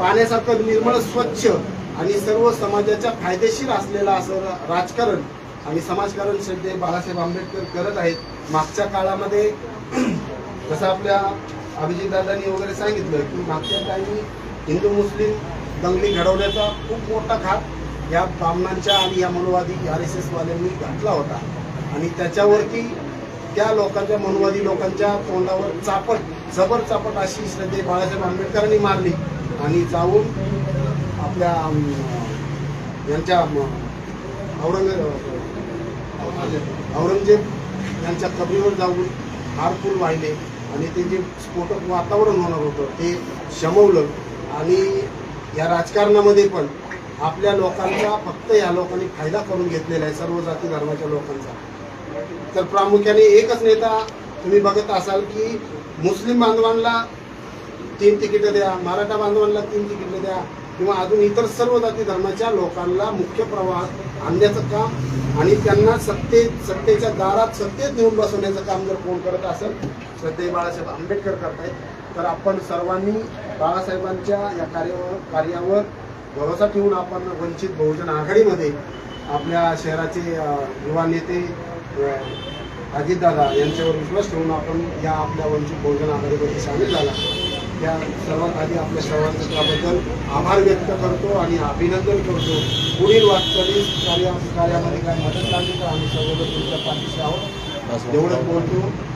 पाण्यासारखं निर्मळ स्वच्छ आणि सर्व समाजाच्या फायदेशीर असलेलं असं राजकारण आणि समाजकारण श्रद्धे बाळासाहेब आंबेडकर करत आहेत. मागच्या काळामध्ये जसं आपल्या अभिजितदादांनी वगैरे सांगितलं की मागच्या काळी हिंदू मुस्लिम दंगली घडवण्याचा खूप मोठा घात या ब्राह्मणांच्या आणि या मनोवादी आर एस एसवाल्यांनी घातला होता. आणि त्याच्यावरती त्या लोकांच्या मनोवादी लोकांच्या तोंडावर चापट जबर चापट अशी श्रद्धे बाळासाहेब आंबेडकरांनी मारली. आणि जाऊन आपल्या यांच्या औरंग औरंगजेब औरंगजेब यांच्या कबरीवर जाऊन हारफूल वाहिले आणि ते जे स्फोटक वातावरण होणार होतं ते शमवलं. आणि या राजकारणामध्ये पण आपल्या लोकांचा फक्त या लोकांनी फायदा करून घेतलेला आहे सर्व जाती धर्माच्या लोकांचा. तर प्रामुख्याने एकच नेता तुम्ही बघत असाल की मुस्लिम बांधवांना तीन तिकीटं द्या मराठा बांधवांना तीन तिकीटं द्या किंवा अजून इतर सर्व जाती धर्माच्या लोकांना मुख्य प्रवाहात आणण्याचं काम आणि त्यांना सत्ते सत्तेच्या दारात सत्तेत नेऊन बसवण्याचं काम जर कोण करत असेल श्रद्धे बाळासाहेब आंबेडकर करतायत. तर आपण सर्वांनी बाळासाहेबांच्या या कार्यावर कार्यावर भरोसा ठेवून आपण वंचित बहुजन आघाडीमध्ये आपल्या शहराचे युवा नेते अजितदादा यांच्यावर विश्वास ठेवून आपण या आपल्या वंचित बहुजन आघाडीमध्ये सामील झाला. या सर्वात आधी आपल्या सर्वांचं त्याबद्दल आभार व्यक्त करतो आणि अभिनंदन करतो. पुढील वाटचालीस कार्या कार्यामध्ये काय मदत लागली तर आम्ही सर्वजण तुमच्या पाठीशी आहोत. एवढंच बोलतो.